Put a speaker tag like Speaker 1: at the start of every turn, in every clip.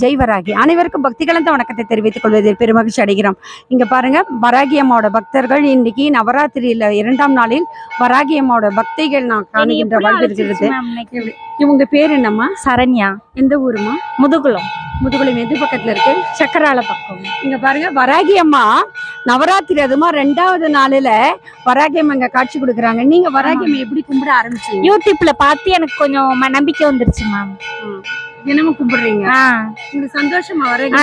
Speaker 1: ஜெய் வராகி அனைவருக்கும் பக்தி கலந்த வணக்கத்தை தெரிவித்துக் கொள்வதில் பெருமகிழ்ச்சி அடைகிறோம். இங்க பாருங்க வராகி அம்மாவோட பக்தர்கள் இன்னைக்கு நவராத்திரியில இரண்டாம் நாளில் வராகி அம்மாவோட பக்திகள் நான் காணுகின்ற வாழ்வு இருக்கிறது. இவங்க பேர் என்னம்மா?
Speaker 2: சரண்யா.
Speaker 1: எந்த ஊருமா
Speaker 2: முதுகுளம்.
Speaker 1: முதுகுளம் எது பக்கத்துல இருக்கு?
Speaker 2: சக்கரால பக்கம்.
Speaker 1: இங்க பாருங்க வராகி அம்மா நவராத்திரி அதுமா ரெண்டாவது நாளில வராகி அம்மா இங்க காட்சி கொடுக்குறாங்க. நீங்க வராகி அம்மா எப்படி கும்பிட ஆரம்பிச்சீங்க?
Speaker 2: யூடியூப்ல பார்த்து எனக்கு கொஞ்சம் நம்பிக்கை வந்துருச்சு மேம்
Speaker 1: தினமும் கும்பிடுறீங்க. இந்த சந்தோஷமா வராகி.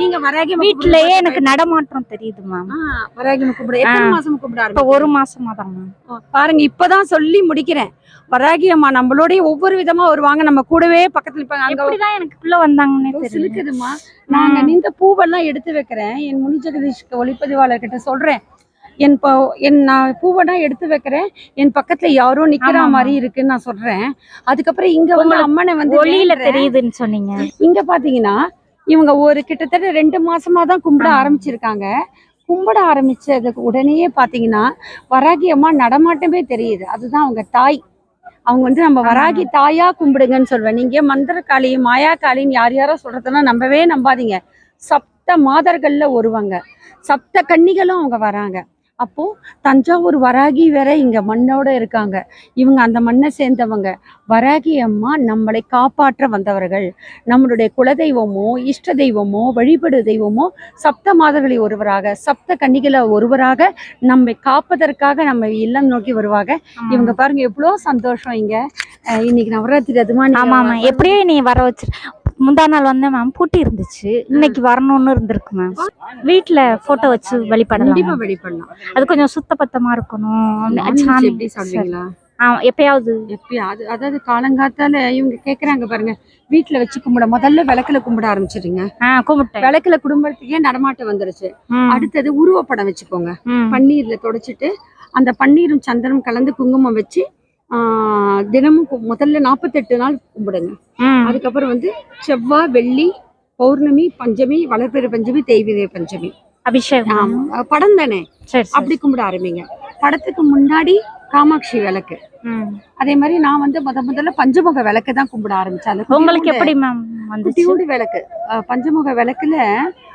Speaker 1: நீங்க வராகி
Speaker 2: வீட்லயே எனக்கு நடமாட்டம் தெரியுது மேம்
Speaker 1: வராகி கும்பிட எத்தனை. மாசம் கும்பிட?
Speaker 2: ஒரு மாசமா தான்
Speaker 1: பாருங்க இப்பதான் சொல்லி முடிக்கிறேன். வராகி அம்மா நம்மளோடய ஒவ்வொரு விதமா வருவாங்க. நம்ம கூடவே பக்கத்துல இருப்பாங்க. அங்க
Speaker 2: எப்படிதான் எனக்குள்ள வந்தாங்கன்னே
Speaker 1: சிலுக்குதுமா நாங்க நின்ற பூவெல்லாம் எடுத்து வைக்கிறேன். என் முனி ஜெகதீஷ்க்கு ஒளிப்பதிவாளர் கிட்ட சொல்றேன். என் ப என் நான் பூவெல்லாம் எடுத்து வைக்கிறேன். என் பக்கத்துல யாரோ நிக்கிற. மாதிரி இருக்குன்னு நான் சொல்றேன். அதுக்கப்புறம் இங்க வந்து அம்மனை வந்து வேண்டுறேன்.
Speaker 2: தெரியுதுன்னு சொன்னீங்க.
Speaker 1: இங்க பாத்தீங்கன்னா இவங்க ஒரு கிட்டத்தட்ட ரெண்டு மாசமா தான் கும்பிட. ஆரம்பிச்சிருக்காங்க. கும்பிட ஆரம்பிச்சதுக்கு உடனேயே பாத்தீங்கன்னா வராகி அம்மா நடமாட்டமே தெரியுது. அதுதான் அவங்க தாய். அவங்க வந்து நம்ம வராகி தாயா கும்பிடுங்கன்னு சொல்லுவேன் நீங்க மந்திரக்காளி மாயாக்காளின்னு யார் யாரோ சொல்றதெல்லாம் நம்பவே நம்பாதீங்க. சப்த மாதர்கள்ல ஒருவங்க. சப்த கன்னிகளும் அவங்க வராங்க. அப்போ தஞ்சாவூர் வராகி வேற இங்க மண்ணோட இருக்காங்க. இவங்க அந்த மண்ணை சேர்ந்தவங்க. வராகி அம்மா நம்மளை காப்பாற்ற வந்தவர்கள். நம்மளுடைய குலதெய்வமோ இஷ்ட தெய்வமோ வழிபடு தெய்வமோ சப்த மாதர்களில் ஒருவராக சப்த கன்னிகள ஒருவராக நம்மை காப்பதற்காக நம்ம இல்லம் நோக்கி வருவாங்க. இவங்க பாருங்க எவ்வளோ சந்தோஷம் இங்க. இன்னைக்கு நவராத்திரி அதுமா நீங்க
Speaker 2: ஆமா மேம் எப்படியோ நீ வர வச்சு முந்தா நாள் வந்தேன் மேம் பூட்டி இருந்துச்சு. இன்னைக்கு வரணும்னு இருந்திருக்கு மேம் வீட்ல போட்டோ வச்சு வழிபடலாம்
Speaker 1: கண்டிப்பா. வெளிப்படலாம்.
Speaker 2: அது கொஞ்சம் சுத்த பத்தமா இருக்கணும் சாமி-
Speaker 1: எப்படி சாப்பிடுவீங்களா?
Speaker 2: ஆ, எப்பயாவது.
Speaker 1: எப்பயாவது அதாவது காலங்காத்தால இவங்க கேக்குறாங்க பாருங்க. வீட்டுல வச்சு கும்பிட முதல்ல விளக்குல கும்பிட ஆரம்பிச்சிடுங்க
Speaker 2: ஆ கும்பிட்டேன்.
Speaker 1: விளக்குல குடும்பத்துக்கே நடமாட்டம் வந்துருச்சு.
Speaker 2: ம்,
Speaker 1: அடுத்தது உருவப்படம் வச்சுக்கோங்க.
Speaker 2: ம்.
Speaker 1: பன்னீர்ல தொடச்சிட்டு அந்த பன்னீரும் சந்தனம் கலந்து குங்குமம் வச்சு தினமும் முதல்ல நாற்பத்தெட்டு நாள் கும்பிடுங்க. அதுக்கப்புறம் வந்து செவ்வாய் வெள்ளி பௌர்ணமி பஞ்சமி வளர்பிறை பஞ்சமி தெய்வீக பஞ்சமி.
Speaker 2: அபிஷேகம்.
Speaker 1: படம் தானே? அப்படி கும்பிட ஆரம்பிங்க. படத்துக்கு முன்னாடி காமாட்சி விளக்கு. அதே மாதிரி நான் வந்து முத முதல்ல பஞ்சமுக விளக்கு தான் கும்பிட ஆரம்பிச்சேன்.
Speaker 2: உங்களுக்கு எப்படி மேம்
Speaker 1: குட்டியோண்டு விளக்கு. பஞ்சமுக விளக்குல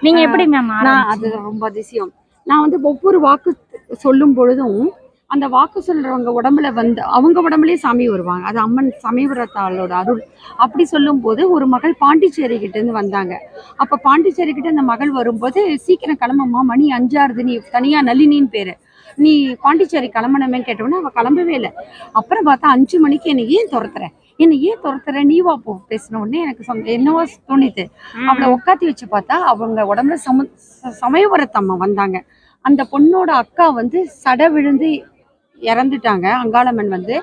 Speaker 2: நீங்க எப்படி மேம்
Speaker 1: நான் அது ரொம்ப அதிசயம். நான் வந்து ஒவ்வொரு வாக்கு சொல்லும் பொழுதும் அந்த வாக்கு சொல்றவங்க உடம்புல வந்து அவங்க உடம்புலயே சாமி வருவாங்க. அது அம்மன் சமயபுரத்தாளோட அருள். அப்படி சொல்லும் போது ஒரு மகள் பாண்டிச்சேரி கிட்ட இருந்து வந்தாங்க. அப்ப பாண்டிச்சேரி கிட்ட இந்த மகள் வரும்போது சீக்கிரம் கிளம்புமா மணி அஞ்சாறுது. நீ தனியா நளினின்னு பேரு. நீ பாண்டிச்சேரி கிளம்பணுமே கேட்டோன்னே அவ கிளம்பவே இல்லை. அப்புறம் பார்த்தா அஞ்சு மணிக்கு என்னை ஏன் துரத்துற? என்னை ஏன் துரத்துற? நீ வா போ. பேசின உடனே எனக்கு சொந்த- என்னவோ தோணித்து அவளை உட்காத்தி வச்சு பார்த்தா அவங்க உடம்புல சம சமயபுரத்தம்மா வந்தாங்க. அந்த பொண்ணோட அக்கா வந்து சட விழுந்து இறந்துட்டாங்க. அங்காளம்மன் வந்து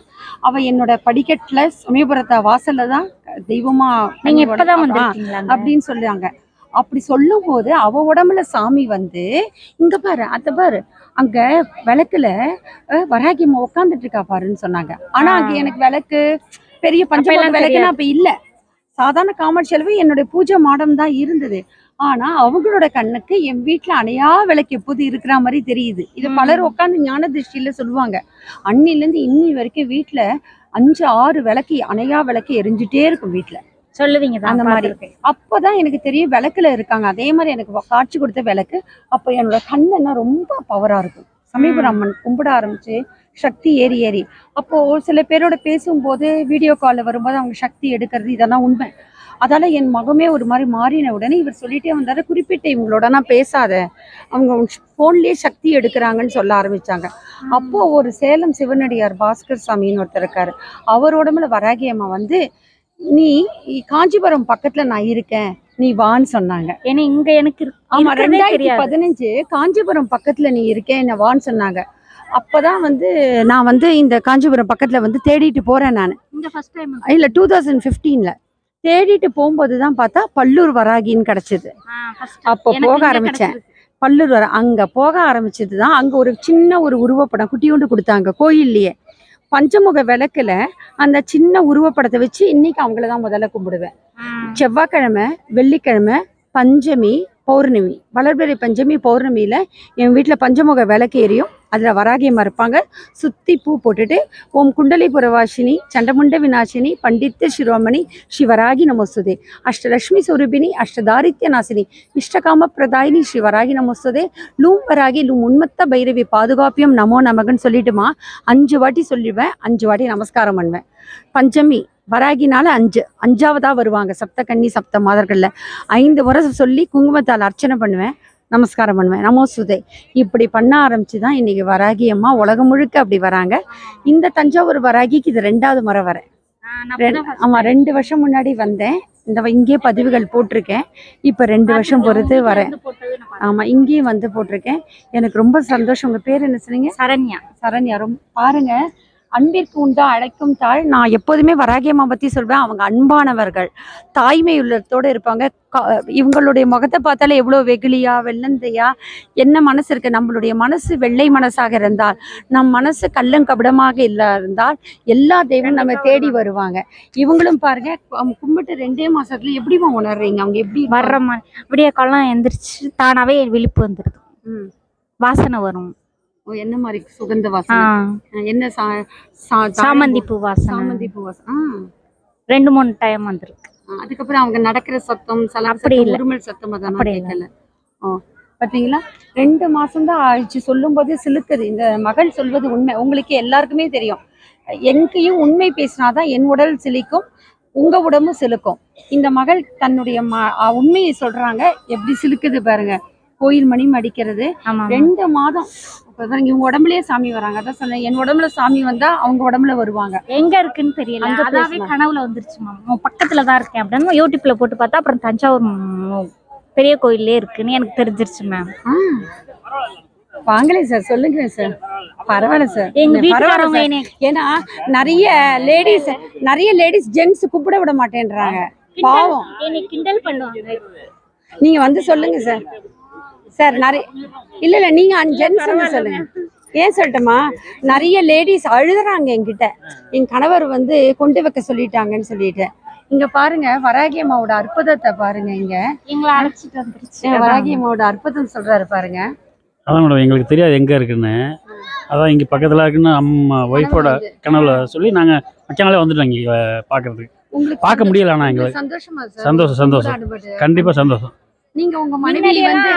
Speaker 1: அவ என்னோட படிக்கட்டுல சமயபுரத்த வாசல்ல தான் தெய்வமா
Speaker 2: நீங்க
Speaker 1: கனி
Speaker 2: இப்பதான்
Speaker 1: ஆ,
Speaker 2: வந்திருக்கீங்களா அங்க?
Speaker 1: அப்படின்னு சொல்றாங்க. அப்படி சொல்லும் போது அவ உடம்புல சாமி வந்து இங்க பாரு அத பாரு அங்க விளக்குல வராகி அம்மா உட்காந்துட்டு இருக்கா பாருன்னு சொன்னாங்க. ஆனா அங்க. எனக்கு விளக்கு பெரிய
Speaker 2: எல்லாம்
Speaker 1: விளக்குன்னா அப்ப இல்ல. சாதாரண காமர்ஷியல் செலவு என்னுடைய பூஜை மாடம் தான் இருந்தது. ஆனா அவங்களோட கண்ணுக்கு என் வீட்டுல அணையா விளக்கு எப்போது இருக்கிற மாதிரி தெரியுது. இது. பலர் உட்காந்து ஞான திருஷ்டியில சொல்லுவாங்க. அன்னில இருந்து இன்னி வரைக்கும் வீட்டுல அஞ்சு ஆறு விளக்கு அணையா விளக்கு எரிஞ்சுட்டே இருக்கும் வீட்டுல
Speaker 2: சொல்லுவீங்க தான்
Speaker 1: அந்த மாதிரி. அப்பதான் எனக்கு தெரியும் விளக்குல இருக்காங்க. அதே மாதிரி எனக்கு காட்சி கொடுத்த விளக்கு அப்ப என்னோட கண்ணெல்லாம் ரொம்ப பவரா இருக்கும். சமீபுரம் அம்மன் கும்பிட ஆரம்பிச்சு சக்தி ஏறி ஏறி. அப்போ ஒரு சில பேரோட பேசும்போது வீடியோ கால்ல வரும்போது அவங்க சக்தி எடுக்கிறது இதெல்லாம் உண்மை. அதால என் மகமே ஒரு மாதிரி மாறின உடனே இவர் சொல்லிட்டே வந்தாரு குறிப்பிட்ட இவங்களோட நான் பேசாத. அவங்க போன்லயே சக்தி எடுக்கிறாங்கன்னு சொல்ல ஆரம்பிச்சாங்க. அப்போ ஒரு சேலம் சிவனடியார் பாஸ்கர் சாமின்னு ஒருத்தர் இருக்காரு. அவர் உடம்புல வராகி அம்மா வந்து நீ காஞ்சிபுரம் பக்கத்துல நான் இருக்கேன். நீ வான்னு சொன்னாங்க.
Speaker 2: ஏன்னா இங்க எனக்கு
Speaker 1: ஆமா ரெண்டாயிரத்தி பதினஞ்சு காஞ்சிபுரம் பக்கத்துல நீ இருக்கேன் என்ன வான்னு சொன்னாங்க. அப்பதான் வந்து நான் வந்து இந்த காஞ்சிபுரம் பக்கத்துல வந்து தேடிட்டு போறேன் நான். இல்ல டூ தௌசண்ட் ஃபிஃப்டீன்ல தேடிட்டு போகும்போது தான் பார்த்தா பல்லூர் வராகின்னு கிடைச்சது. அப்போ போக ஆரம்பிச்சேன். பல்லூர் வர அங்க போக ஆரம்பிச்சது தான் அங்க ஒரு சின்ன ஒரு உருவப்படம் குட்டியோண்டு கொடுத்தாங்க கோயில்லயே. பஞ்சமுக விளக்குல அந்த சின்ன உருவப்படத்தை வச்சு இன்னைக்கு அவங்கள தான் முதல்ல கும்பிடுவேன். செவ்வாய்க்கிழமை வெள்ளிக்கிழமை பஞ்சமி பௌர்ணமி. வளர்பிறை பஞ்சமி பௌர்ணமியில என் வீட்டில் பஞ்சமுக விளக்கு எரியும். அதில் வராகியமாக இருப்பாங்க. சுற்றி பூ போட்டுட்டு ஓம் குண்டலி புரவாசினி சண்டமுண்ட விநாசினி பண்டித்த சிரோமணி சிவராகி நமஸ்துதே. அஷ்டலக்ஷ்மி சுரூபினி அஷ்டதாரித்ய நாசினி இஷ்டகாம பிரதாயினி ஸ்ரீவராகி நமஸ்துதே. லூம் வராகி லூம் உண்மத்த பைரவி பாதுகாப்பியம் நமோ நமகன்னு சொல்லிட்டுமா அஞ்சு வாட்டி சொல்லிடுவேன் அஞ்சு வாட்டி நமஸ்காரம் பண்ணுவேன். பஞ்சமி வராகினால அஞ்சு அஞ்சாவதாக வருவாங்க சப்த கன்னி சப்த மாதர்களில். ஐந்து முறை சொல்லி குங்குமத்தால் அர்ச்சனை பண்ணுவேன். நமஸ்காரம் பண்ணுவேன். நமோசுதே இப்படி பண்ண ஆரம்பிச்சு தான் இன்னைக்கு வராகி அம்மா உலகம் முழுக்க அப்படி வராங்க. இந்த தஞ்சாவூர் வராகிக்கு இது ரெண்டாவது முறை வரேன். ரெண்டு- ஆமா ரெண்டு வருஷம் முன்னாடி வந்தேன். இந்த இங்கேயே பதிவுகள் போட்டிருக்கேன். இப்போ ரெண்டு வருஷம் பொறுத்து வரேன். ஆமா இங்கேயும் வந்து போட்டிருக்கேன். எனக்கு ரொம்ப சந்தோஷம். உங்க பேர் என்ன சொன்னீங்க?
Speaker 2: சரண்யா.
Speaker 1: சரண்யா ரொம்ப பாருங்க. அன்பிற்கு உண்டா அழைக்கும் தாள். நான் எப்போதுமே வராகியம்மா பத்தி சொல்வேன் அவங்க அன்பானவர்கள். தாய்மை உள்ளத்தோட இருப்பாங்க. இவங்களுடைய முகத்தை பார்த்தாலே எவ்வளோ வெகுளியா வெள்ளந்தையா என்ன மனசு இருக்கு? நம்மளுடைய மனசு வெள்ளை மனசாக இருந்தால் நம் மனசு கள்ளங்கபடமாக இல்ல இருந்தால் எல்லா தெய்வம் நம்ம தேடி வருவாங்க. இவங்களும் பாருங்க கும்பிட்டு ரெண்டே மாசத்துல எப்படிமா உணர்றீங்க? அவங்க எப்படி
Speaker 2: வர்ற மாதிரி விடிய காலம் எந்திரிச்சு தானாவே விழிப்பு வந்துடுது. வாசனை வரும்.
Speaker 1: என்ன மாதிரி சுகந்த வாசனை? என்ன
Speaker 2: சாமந்தி பூ வாசனை.
Speaker 1: சாமந்தி பூ வாசனை.
Speaker 2: ரெண்டு மூணு டைம் வந்திருக்கு.
Speaker 1: அதுக்கப்புறம் அவங்க நடக்கிற சத்தம்
Speaker 2: அப்படி.
Speaker 1: உருமல் சத்தம் அதெல்லாம். கேட்கல ஓ பாத்தீங்களா? ரெண்டு மாசம் தான் ஆயிடுச்சு. சொல்லும் போது சிலுக்குது. இந்த மகள் சொல்வது உண்மை. உங்களுக்கு எல்லாருக்குமே தெரியும். எங்கேயும் உண்மை பேசினாதான் என் உடல் சிலிக்கும் உங்க உடம்பும் சிலுக்கும். இந்த மகள் தன்னுடைய ம உண்மையை சொல்றாங்க. எப்படி சிலுக்குது பாருங்க. கோயில் மணி மடிக்கிறது ரெண்டு மாதம். இவங்க உடம்புலயே சாமி வராங்க. அதான் சொன்னேன் என் உடம்புல சாமி வந்தா அவங்க உடம்புல வருவாங்க.
Speaker 2: எங்க இருக்குன்னு தெரியல. அதாவே. கனவுல வந்துருச்சு மேம் பக்கத்துல தான் இருக்கேன் அப்படின்னு யூடியூப்ல போட்டு பார்த்தா அப்புறம் தஞ்சாவூர் பெரிய கோயிலே இருக்குன்னு எனக்கு தெரிஞ்சிருச்சு மேம்.
Speaker 1: வாங்களே சார் சொல்லுங்க சார் பரவாயில்ல சார் பரவாயில்ல ஏன்னா நிறைய லேடிஸ் நிறைய லேடிஸ் ஜென்ஸ் கூப்பிட விட மாட்டேன்றாங்க. பாவம்.
Speaker 2: கிண்டல் பண்ணுவாங்க.
Speaker 1: நீங்க வந்து சொல்லுங்க சார் சார் நிறைய இல்ல இல்ல நீங்க ஜென்ஸ் வந்து சொல்லுங்க. ஏன் சொல்லட்டுமா? நிறைய லேடிஸ் அழுகுறாங்க என்கிட்ட. என் கணவர் வந்து கொண்டு வைக்க சொல்லிட்டாங்கன்னு சொல்லிட்டு. இங்க பாருங்க வராகி அம்மாவோட அற்புதத்தை பாருங்க இங்க.
Speaker 2: எங்களை அழைச்சிட்டு வந்துருச்சு.
Speaker 1: வராகி அம்மாவோட அற்புதம் சொல்றாரு பாருங்க.
Speaker 3: அதான் மேடம் எங்களுக்கு தெரியாது எங்கே இருக்குன்னு. அதான் இங்கே பக்கத்தில் இருக்குன்னு அம்மா ஒய்ஃபோட கனவுல சொல்லி நாங்கள் மச்சாங்களே வந்துட்டோம் இங்கே பார்க்கறதுக்கு
Speaker 1: உங்களுக்கு
Speaker 3: பார்க்க முடியல ஆனால் எங்களுக்கு
Speaker 1: சந்தோஷமா சார்?
Speaker 3: சந்தோஷம். கண்டிப்பாக சந்தோஷம்.
Speaker 1: நீங்க உங்க மனைவி வந்து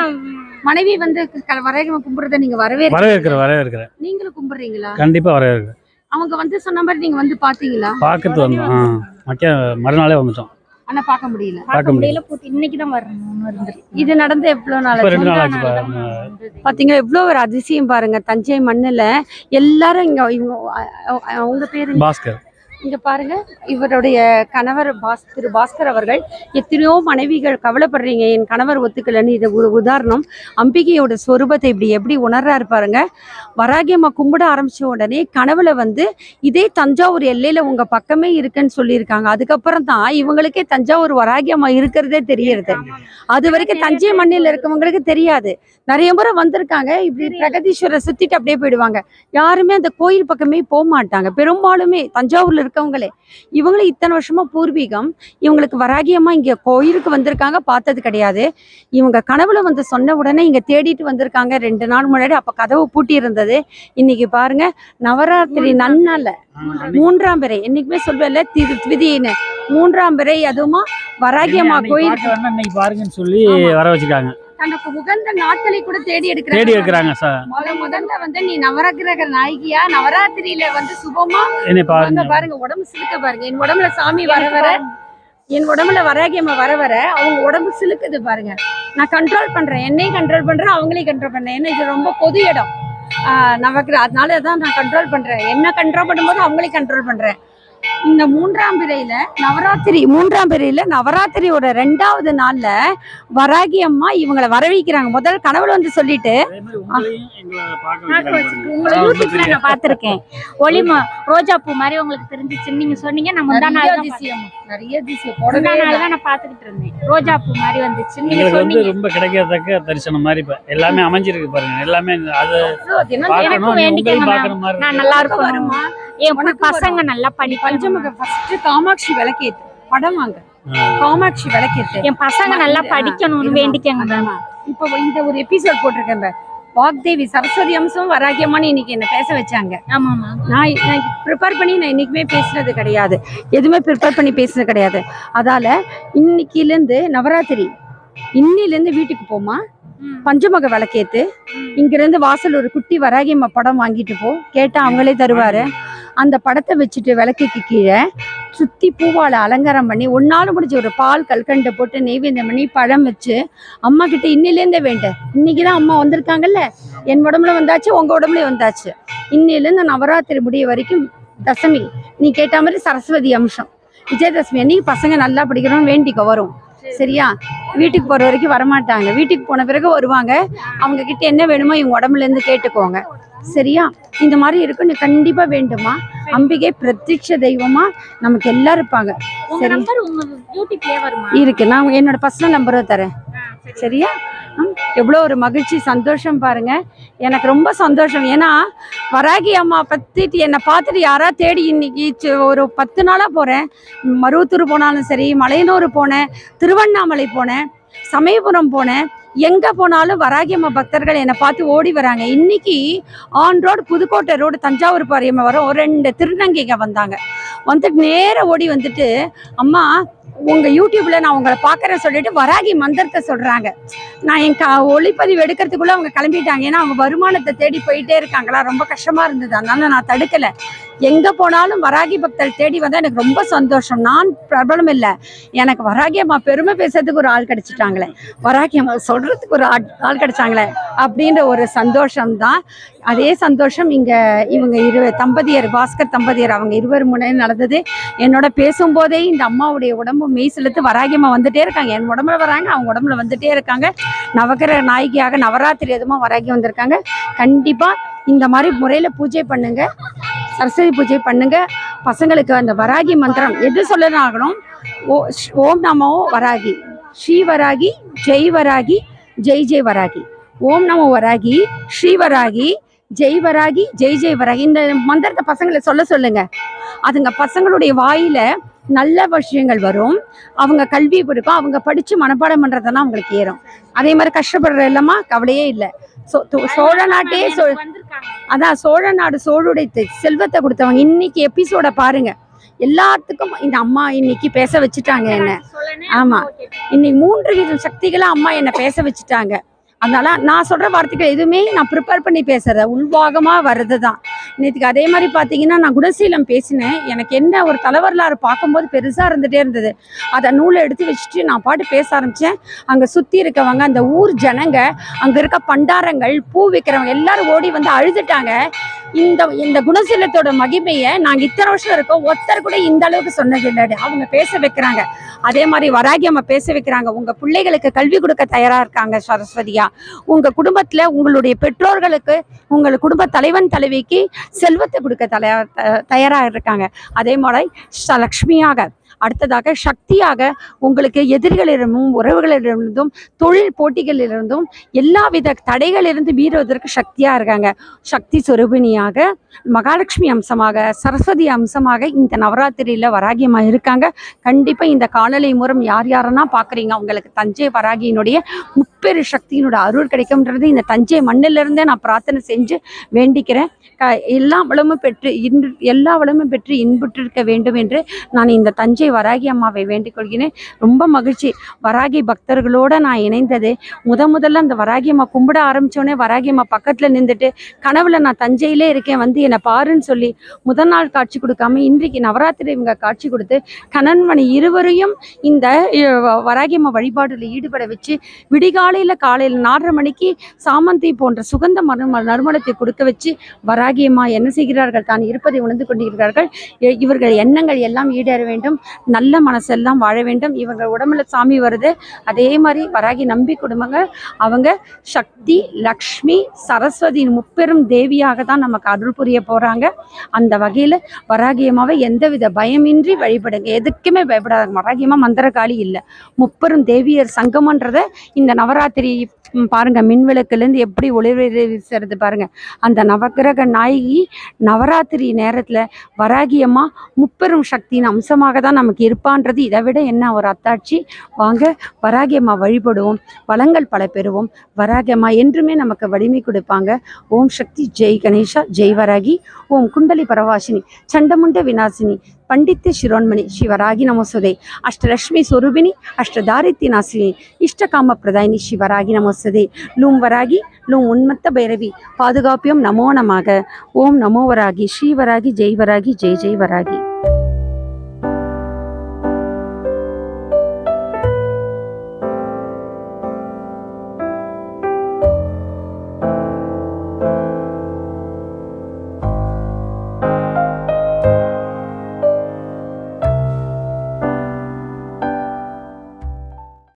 Speaker 1: மனைவி வந்து க- வராகி கும்பிடுறத நீங்க வரவே
Speaker 3: வரவேற்கிற வரவேற்கிற
Speaker 1: நீங்களும் கும்பிடுறீங்களா?
Speaker 3: கண்டிப்பாக வரவேற்கிற
Speaker 1: அவங்க வந்து சொன்ன மாதிரி நீங்க வந்து பாத்தீங்களா?
Speaker 3: பார்க்கறது வந்தோம் மக்கிய மறுநாளே வந்துட்டோம்.
Speaker 1: ஆனா பார்க்க முடியல.
Speaker 2: பார்க்க முடியல. போட்டு இன்னைக்கு தான் வரணும் இருந்திருக்கு
Speaker 1: இது நடந்து எவ்வளவு நாள்?
Speaker 3: ரெண்டு நாள் ஆச்சு பா.
Speaker 1: பாத்தீங்களா எவ்வளவு ஒரு அதிசயம் பாருங்க தஞ்சை மண்ணுல எல்லாரும் இங்க இவங்க அ- அ- உங்க பேரு?
Speaker 3: பாஸ்கர்.
Speaker 1: இங்க பாருங்க இவருடைய கணவர் பாஸ் திரு பாஸ்கர் அவர்கள் எத்தனையோ மனைவிகள் கவலைப்படுறீங்க என் கணவர் ஒத்துக்கலைன்னு. இது ஒரு உதாரணம். அம்பிகையோட ஸ்வரூபத்தை இப்படி எப்படி உணர்றாரு பாருங்க. வராகியம்மா கும்பிட ஆரம்பிச்ச உடனே கனவுல வந்து இதே தஞ்சாவூர் எல்லையில உங்க பக்கமே இருக்குன்னு சொல்லியிருக்காங்க. அதுக்கப்புறம் தான் இவங்களுக்கே தஞ்சாவூர் வராகியம்மா இருக்கிறதே தெரியறது. அது வரைக்கும் தஞ்சை மண்ணில் இருக்கவங்களுக்கு தெரியாது. நிறைய முறை வந்திருக்காங்க. இப்படி பிரகதீஸ்வரர் சுத்திட்டு அப்படியே போயிடுவாங்க. யாருமே அந்த கோயில் பக்கமே போக மாட்டாங்க. பெரும்பாலுமே தஞ்சாவூர்ல இருக்கவங்களே இவங்களும் இத்தனை வருஷமா பூர்வீகம் இவங்களுக்கு வராகியமா இங்க கோயிலுக்கு வந்திருக்காங்க பார்த்தது கிடையாது. இவங்க கனவுல வந்து சொன்ன உடனே இங்க தேடிட்டு வந்திருக்காங்க ரெண்டு நாள் முன்னாடி அப்ப கதவு பூட்டி இருந்தது. இன்னைக்கு பாருங்க நவராத்திரி நன்னால மூன்றாம் பிறை. என்னைக்குமே சொல்வேன்ல திரு திதின்னு. மூன்றாம் பிறை அதுவுமா வராகியம்மா கோயில்
Speaker 3: பாருங்கன்னு சொல்லி. வர வச்சுருக்காங்க
Speaker 1: தனக்கு உகந்த நாட்களை கூட தேடி எடுக்கிறாங்க.
Speaker 3: தேடி இருக்கிறாங்க சார்
Speaker 1: முத முதல்ல வந்து நீ நவராத்திர நாயகியா? நவராத்திரியில வந்து சுபமா?
Speaker 3: என்னை பாருங்க.
Speaker 1: பாருங்க உடம்பு சிலுக்க பாருங்க. என் உடம்புல சாமி வர வர என் உடம்புல வராகியம்மா வர வர அவங்க உடம்பு சிலுக்குது பாருங்க. நான் கண்ட்ரோல் பண்றேன். என்னையும் கண்ட்ரோல் பண்றேன் அவங்களையும் கண்ட்ரோல் பண்றேன். ஏன்னா இது ரொம்ப பொது இடம். நமக்கு அதனால தான் நான் கண்ட்ரோல் பண்றேன். என்ன கண்ட்ரோல் பண்ணும்போது அவங்களையும் கண்ட்ரோல் பண்றேன். இந்த மூன்றாம் பிறையில நவராத்திரி மூன்றாம் பிறையில நவராத்திரியோட ரெண்டாவது நாள்ல வராகி அம்மா இவங்களை வரவைக்கிறாங்க முதல் கனவுல வந்து சொல்லிட்டு.
Speaker 2: உங்களை யூடியூப்ல நான் பார்த்திருக்கேன். ஒளிமா ரோஜா பூ மாதிரி உங்களுக்கு தெரிஞ்சிச்சு நீங்க சொன்னீங்க. நான் முந்தா
Speaker 1: நிறைய
Speaker 2: நாள்
Speaker 1: அதிசயம் நிறைய அதிசயம்.
Speaker 2: முந்தா
Speaker 1: போடவே
Speaker 2: நாள்
Speaker 1: இல்லை.
Speaker 2: தான் நான் பார்த்துக்கிட்டு இருந்தேன். ரோஜா பூ மாதிரி வந்துச்சு நீங்க
Speaker 3: எங்களுக்கு வந்து
Speaker 2: சொன்னீங்க.
Speaker 3: ரொம்ப கிடைக்கத்தக்க தரிசனம் மாதிரி இப்போ எல்லாமே அமைஞ்சிருக்கு பாருங்க. எல்லாமே அது பார்க்கணும்
Speaker 2: நான். நல்லா
Speaker 1: வருமா?
Speaker 2: என்
Speaker 1: உனக்கு
Speaker 2: பசங்க நல்லா படிக்கணும்
Speaker 1: பஞ்சமுக ஃபர்ஸ்ட் காமாட்சி விளக்கேத்து. படம் வாங்க. காமாட்சி விளக்கேத்து.
Speaker 2: என் பசங்க நல்லா படிக்கணும்னு வேண்டிக்கங்க
Speaker 1: இப்போ இந்த ஒரு எபிசோட் போட்டிருக்கேன். வாக்தேவி சரஸ்வதி அம்சம் வராகியம்மான்னு இன்னைக்கு என்ன பேச வச்சாங்க.
Speaker 2: ஆமாம்மா
Speaker 1: நான் நான் ப்ரிப்பேர் பண்ணி நான் என்றைக்குமே பேசுனது கிடையாது. எதுவுமே ப்ரிப்பேர் பண்ணி பேசுனது கிடையாது. அதால் இன்னைக்கிலேருந்து நவராத்திரி. இன்னிலேருந்து வீட்டுக்கு போமா பஞ்சமுக விளக்கேத்து. இங்கிருந்து வாசல் ஒரு குட்டி வராகியம்மா படம் வாங்கிட்டு போ. கேட்டால் அவங்களே தருவார். அந்த படத்தை வச்சுட்டு விளக்குக்கு கீழே சுற்றி பூவால் அலங்காரம் பண்ணி ஒன்னாலும் முடிஞ்ச ஒரு பால் கல்கண்டை போட்டு நெய்வேந்தியம் பண்ணி பழம் வச்சு அம்மா கிட்ட இன்னிலேருந்தே வேண்ட இன்னைக்கு தான் அம்மா வந்திருக்காங்கல்ல. என் உடம்புல வந்தாச்சு உங்கள் உடம்புல வந்தாச்சு. இன்னிலேருந்து நவராத்திரி முடிய வரைக்கும் தசமி நீ கேட்ட மாதிரி சரஸ்வதி அம்சம். விஜயதசமி அன்னைக்கு பசங்க நல்லா படிக்கிறோம் வேண்டிக்க வரும். சரியா? வீட்டுக்கு போகிற வரைக்கும் வரமாட்டாங்க. வீட்டுக்கு போன பிறகு வருவாங்க. அவங்க கிட்ட என்ன வேணுமோ இவங்க உடம்புல இருந்து கேட்டுக்கோங்க. சரியா? இந்த மாதிரி இருக்கும் நீ கண்டிப்பா வேண்டுமா? அம்பிகை பிரத்யட்ச தெய்வமா நமக்கு எல்லாரும் இருப்பாங்க. சரி. இருக்கு. நான் என்னோட பர்சனல் நம்பரை தரேன். சரியா? எவ்வளோ ஒரு மகிழ்ச்சி சந்தோஷம் பாருங்க. எனக்கு ரொம்ப சந்தோஷம். ஏன்னா வராகி அம்மா பத்திட்டு என்னை பார்த்துட்டு யாரா தேடி இன்னைக்கு ஒரு பத்து நாளாக போகிறேன் மருவத்தூர் போனாலும் சரி மலையனூர் போனேன் திருவண்ணாமலை போனேன் சமயபுரம் போனேன். எங்கே போனாலும் வராகியம்மா பக்தர்கள் என்னை பார்த்து ஓடி வராங்க. இன்னைக்கு on road Pudukkottai road Thanjavur Pariyamma வரும். ஒரு ரெண்டு திருநங்கைங்க வந்தாங்க. வந்துட்டு நேராக ஓடி வந்துட்டு அம்மா உங்க யூடியூப்ல நான் உங்களை பார்க்குறேன் சொல்லிட்டு வராகி மந்திரத்தை சொல்றாங்க. நான் என் க ஒளிப்பதிவு எடுக்கிறதுக்குள்ளே அவங்க கிளம்பிட்டாங்க. ஏன்னா அவங்க வருமானத்தை தேடி போயிட்டே இருக்காங்களா? ரொம்ப கஷ்டமா இருந்தது. அதனால நான் தடுக்கல. எங்க போனாலும் வராகி பக்தர் தேடி வந்தா எனக்கு ரொம்ப சந்தோஷம். நான் பிரபலம் இல்லை. எனக்கு வராகி அம்மா பெருமை பேசுறதுக்கு ஒரு ஆள் கிடைச்சிட்டாங்களே. வராகி அம்மா சொல்றதுக்கு ஒரு ஆள் ஆள் கிடைச்சாங்களே அப்படின்ற ஒரு சந்தோஷம் தான். அதே சந்தோஷம் இங்க இவங்க இரு தம்பதியர் பாஸ்கர் தம்பதியர் அவங்க இருவர் முன்னே நடந்தது. என்னோட பேசும்போதே இந்த அம்மாவுடைய உடம்பு மெய் செலுத்து வராகி அம்மா வந்துட்டே இருக்காங்க. என் உடம்புல வராங்க அவங்க உடம்புல வந்துட்டே இருக்காங்க. நவகர நாயகியாக நவராத்திரி எதுவும் வராகி வந்திருக்காங்க. கண்டிப்பா இந்த மாதிரி முறையில பூஜை பண்ணுங்க. சரஸ்வதி பூஜை பண்ணுங்க. பசங்களுக்கு அந்த வராகி மந்திரம் எது சொல்லணும் ஆகணும் ஓ ஷ்- ஓம் நமோ வராகி. ஸ்ரீ வராகி ஜெய் வராகி ஜெய் ஜெய் வராகி. ஓம் நமோ வராகி ஸ்ரீ வராகி ஜெய் வராகி ஜெய் ஜெய் வராகி. இந்த மந்திரத்தை பசங்களை சொல்ல சொல்லுங்க. அதுங்க பசங்களுடைய வாயில நல்ல விஷயங்கள் வரும். அவங்க கல்வி கொடுக்கும். அவங்க படிச்சு மனப்பாடம் பண்றதெல்லாம் அவங்களுக்கு ஏறும். அதே மாதிரி கஷ்டப்படுற இல்லமா கவலையே இல்லை. சோ சோழ நாட்டே சோ அதான் சோழ நாடு சோழுடைய செல்வத்தை கொடுத்தவங்க. இன்னைக்கு எபிசோட பாருங்க. எல்லாத்துக்கும் இந்த அம்மா இன்னைக்கு பேச வச்சுட்டாங்க என்ன? ஆமா. இன்னைக்கு மூன்று வித சக்திகளை அம்மா என்னை பேச வச்சுட்டாங்க. அதனால நான் சொல்ற வார்த்தைகள் எதுவுமே நான் ப்ரிப்பேர் பண்ணி பேசுறத உள்வாகமா வர்றது தான் நேற்றுக்கு அதே மாதிரி பார்த்தீங்கன்னா நான் குணசீலம் பேசினேன். எனக்கு என்ன ஒரு தலைவரலாறு பார்க்கும்போது பெருசாக இருந்துகிட்டே இருந்தது. அதை நூலை எடுத்து வச்சுட்டு நான் பாட்டு பேச ஆரம்பித்தேன் அங்கே சுற்றி இருக்கவங்க அந்த ஊர் ஜனங்க அங்கே இருக்க பண்டாரங்கள் பூ விற்கிறவங்க எல்லாரும் ஓடி வந்து அழுதுட்டாங்க. இந்த இந்த குணசீலத்தோட மகிமையை நாங்கள் இத்தனை வருஷம் இருக்கோம். ஒருத்தர் கூட இந்த அளவுக்கு சொன்னது இல்லை. அவங்க பேச வைக்கிறாங்க. அதே மாதிரி வராகி அம்மா பேச வைக்கிறாங்க. உங்கள் பிள்ளைகளுக்கு கல்வி கொடுக்க தயாராக இருக்காங்க சரஸ்வதியா. உங்கள் குடும்பத்தில் உங்களுடைய பெற்றோர்களுக்கு உங்கள் குடும்ப தலைவன் தலைவிக்கு செல்வத்தை கொடுக்க தயா த- இருக்காங்க. அதே மாதிரி ச- லக்ஷ்மியாக அடுத்ததாக சக்தியாக உங்களுக்கு எதிரிகளிடமும் உறவுகளிடமிருந்தும் தொழில் போட்டிகளிலிருந்தும் எல்லா வித தடைகளிலிருந்து மீறுவதற்கு சக்தியாக இருக்காங்க. சக்தி சொரூபிணியாக மகாலட்சுமி அம்சமாக சரஸ்வதி அம்சமாக இந்த நவராத்திரியில் வராகியமாக இருக்காங்க. கண்டிப்பாக இந்த காலநிலை மூலம் யார் யாரெல்லாம் பார்க்குறீங்க அவங்களுக்கு தஞ்சை வராகியினுடைய முப்பெரு சக்தியினோட அருள் கிடைக்கும்ன்றது இந்த தஞ்சை மண்ணிலிருந்தே நான் பிரார்த்தனை செஞ்சு வேண்டிக்கிறேன். க எல்லா வளமும் பெற்று இன்று எல்லா வளமும் பெற்று இன்புற்றிருக்க வேண்டும் என்று நான் இந்த தஞ்சை வராகி அம்மாவை வேண்டிக் கொள்கிறேன். ரொம்ப மகிழ்ச்சி. வராகி பக்தர்களோட நான் இணைந்தது. முத முதல்ல அந்த வராகி அம்மா கும்பிட ஆரம்பித்தோடனே வராகி அம்மா பக்கத்துல நின்றுட்டு கனவுல நான் தஞ்சையிலே இருக்கேன் வந்து என்னை பாருன்னு சொல்லி முதல் நாள் காட்சி கொடுக்காம இன்றைக்கு நவராத்திரி இவங்க காட்சி கொடுத்து கணன்மணி இருவரையும் இந்த வராகி அம்மா வழிபாடுல ஈடுபட வச்சு விடிகாலையில காலையில நாலரை மணிக்கு சாமந்தி போன்ற சுகந்த மரும நறுமணத்தை கொடுக்க வச்சு வராகி அம்மா என்ன செய்கிறார்கள்? தான் இருப்பதை உணர்ந்து கொண்டிருக்கிறார்கள். இவர்கள் எண்ணங்கள் எல்லாம் ஈடேற வேண்டும். நல்ல மனசெல்லாம் வாழ வேண்டும். இவங்க உடம்புல சாமி வருது. அதே மாதிரி வராகி நம்பி குடும்பங்க அவங்க சக்தி லக்ஷ்மி சரஸ்வதியின் முப்பெரும் தேவியாக தான் நமக்கு அருள் புரிய போகிறாங்க அந்த வகையில் வராகியமாவை எந்தவித பயமின்றி வழிபடுங்க. எதுக்குமே பயப்படாத வராகியமாக மந்திரகாளி இல்லை. முப்பெரும் தேவியர் சங்கமன்றத இந்த நவராத்திரி பாருங்கள் மின்விளக்குலேருந்து எப்படி ஒளிர் வீசுறது பாருங்கள் அந்த நவக்கிரக நாயகி நவராத்திரி நேரத்தில் வராகியம்மா முப்பெரும் சக்தியின் அம்சமாக தான் நமக்கு இருப்பான்றது. இதை விட என்ன ஒரு அத்தாட்சி? வாங்க வராகியம்மா வழிபடுவோம் வளங்கள் பல பெறுவோம். வராகியம்மா என்றுமே நமக்கு வலிமை கொடுப்பாங்க. ஓம் சக்தி ஜெய் கணேஷா ஜெய் வராகி ஓம் குண்டலி பரவாசினி சண்டமுண்ட விநாசினி பண்டித்த சிரோன்மணி ಶಿವರಾಗಿ ನಮೋಸ್ತದೆ ಅಷ್ಟಲಕ್ಷ್ಮಿ ಸ್ವರೂಪಿಣಿ ಅಷ್ಟದಾರಿತ್ಯ ನಾಸಿನಿ ಇಷ್ಟಕಾಮ ಪ್ರದಾಯಿನಿ ಶಿವರಾಗಿ ನಮೋಸ್ತದೆ ಲೂಂ ವರಾಗಿ ಲೂಂ ಉನ್ಮತ್ತ ಭೈರವಿ ಪಾದುಗಾಪ್ಯಂ ನಮೋ ನಮಃ ಓಂ ನಮೋ ವರಾಗಿ ಶ್ರೀ ವರಾಗಿ